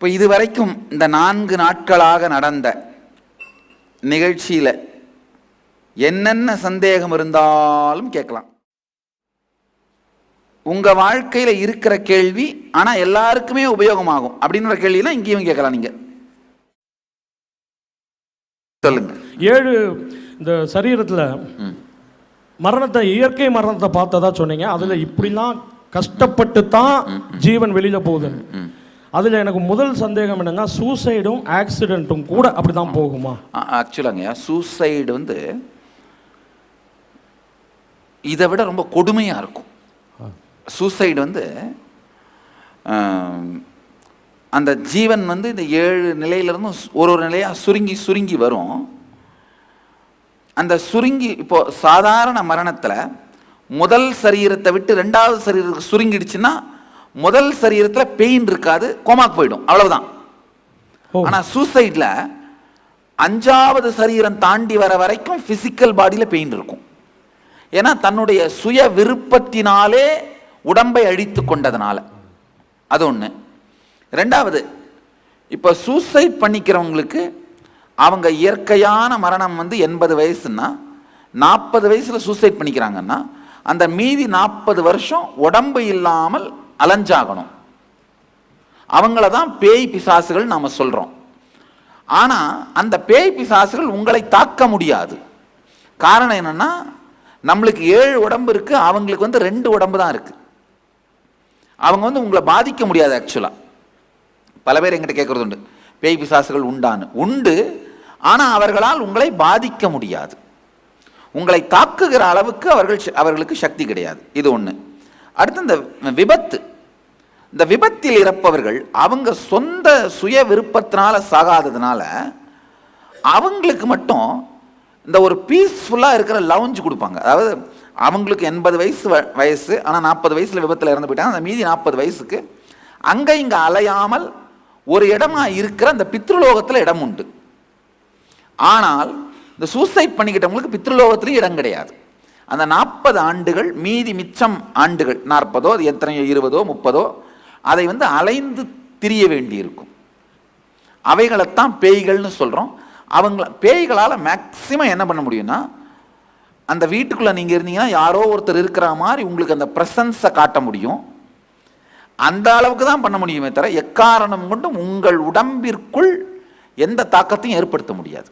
இப்போ இதுவரைக்கும் இந்த நான்கு நாட்களாக நடந்த நிகழ்ச்சியில் என்னென்ன சந்தேகம் இருந்தாலும் கேட்கலாம். உங்க வாழ்க்கையில இருக்கிற கேள்வி ஆனா எல்லாருக்குமே உபயோகமாகும் அப்படின்ற கேள்வியெல்லாம் இங்கேயும் கேட்கலாம் நீங்க. சொல்லுங்க. ஏழு இந்த சரீரத்தில் மரணத்தை இயற்கை மரணத்தை பார்த்ததா சொன்னீங்க. அதில் இப்படிலாம் கஷ்டப்பட்டு தான் ஜீவன் வெளியில் போகுது. அதில் எனக்கு முதல் சந்தேகம் என்னன்னா சூசைடும் ஆக்சிடென்ட்டும் கூட அப்படி தான் போகுமா ஆக்சுவலாங்க சூசைடு வந்து இதை விட ரொம்ப கொடுமையாக இருக்கும். சூசைடு வந்து அந்த ஜீவன் வந்து இந்த ஏழு நிலையிலிருந்தும் ஒரு ஒரு நிலையாக சுருங்கி சுருங்கி வரும். அந்த சுருங்கி இப்போது சாதாரண மரணத்தில் முதல் சரீரத்தை விட்டு ரெண்டாவது சரீரத்துக்கு சுருங்கிடுச்சுன்னா முதல் சரீரத்தில் பெயின் இருக்காது கோமாக்கு போயிடும். அவ்வளவுதான். ஆனால் சூசைடில் அஞ்சாவது சரீரம் தாண்டி வர வரைக்கும் ஃபிசிக்கல் பாடியில் பெயின் இருக்கும். ஏன்னா தன்னுடைய சுய விருப்பத்தினாலே உடம்பை அழித்து கொண்டதுனால. அது ஒன்று ரெண்டாவது இப்போ சூசைட் பண்ணிக்கிறவங்களுக்கு அவங்க இயற்கையான மரணம் வந்து எண்பது வயசுன்னா நாற்பது வயசில் சூசைட் பண்ணிக்கிறாங்கன்னா அந்த மீதி நாற்பது வருஷம் உடம்பு இல்லாமல் அலைஞ்சாகணும். அவங்கள தான் பேய் பிசாசுகள் நாம் சொல்கிறோம் ஆனால் அந்த பேய் பிசாசுகள் உங்களை தாக்க முடியாது. காரணம் என்னென்னா நம்மளுக்கு ஏழு உடம்பு இருக்குது அவங்களுக்கு வந்து ரெண்டு உடம்பு தான் இருக்குது அவங்க வந்து உங்களை பாதிக்க முடியாது ஆக்சுவலாக பல பேர் எங்கிட்ட கேட்குறது உண்டு பேய் பிசாசுகள் உண்டான்னு. உண்டு ஆனால் அவர்களால் உங்களை பாதிக்க முடியாது. உங்களை தாக்குகிற அளவுக்கு அவர்கள் அவர்களுக்கு சக்தி கிடையாது. இது ஒன்று அடுத்து இந்த விபத்து. இந்த விபத்தில் இறப்பவர்கள் அவங்க சொந்த சுய விருப்பத்தினால சாகாததுனால அவங்களுக்கு மட்டும் இந்த ஒரு பீஸ்ஃபுல்லாக இருக்கிற லவுஞ்சு கொடுப்பாங்க. அதாவது அவங்களுக்கு எண்பது வயசு வ- வயசு ஆனால் நாற்பது வயசில் விபத்தில் இறந்து போயிட்டாங்க. அந்த மீதி நாற்பது வயசுக்கு அங்கே இங்கே அலையாமல் ஒரு இடமா இருக்கிற அந்த பித்ருலோகத்தில் இடம் உண்டு. ஆனால் இந்த சூசைட் பண்ணிக்கிட்டவங்களுக்கு பித்ருலோகத்திலையும் இடம் கிடையாது. அந்த நாற்பது ஆண்டுகள் மீதி மிச்சம் ஆண்டுகள் நாற்பதோ அது எத்தனையோ இருபதோ முப்பதோ அதை வந்து அலைந்து திரிய வேண்டியிருக்கும். அவைகளைத்தான் பேய்கள்னு சொல்கிறோம் அவங்கள பேய்களால் மேக்சிமம் என்ன பண்ண முடியும்னா அந்த வீட்டுக்குள்ளே நீங்கள் இருந்தீங்கன்னா யாரோ ஒருத்தர் இருக்கிற மாதிரி உங்களுக்கு அந்த ப்ரெசன்ஸை காட்ட முடியும். அந்த அளவுக்கு தான் பண்ண முடியுமே தவிர எக்காரணம் கொண்டும் உங்கள் உடம்பிற்குள் எந்த தாக்கத்தையும் ஏற்படுத்த முடியாது.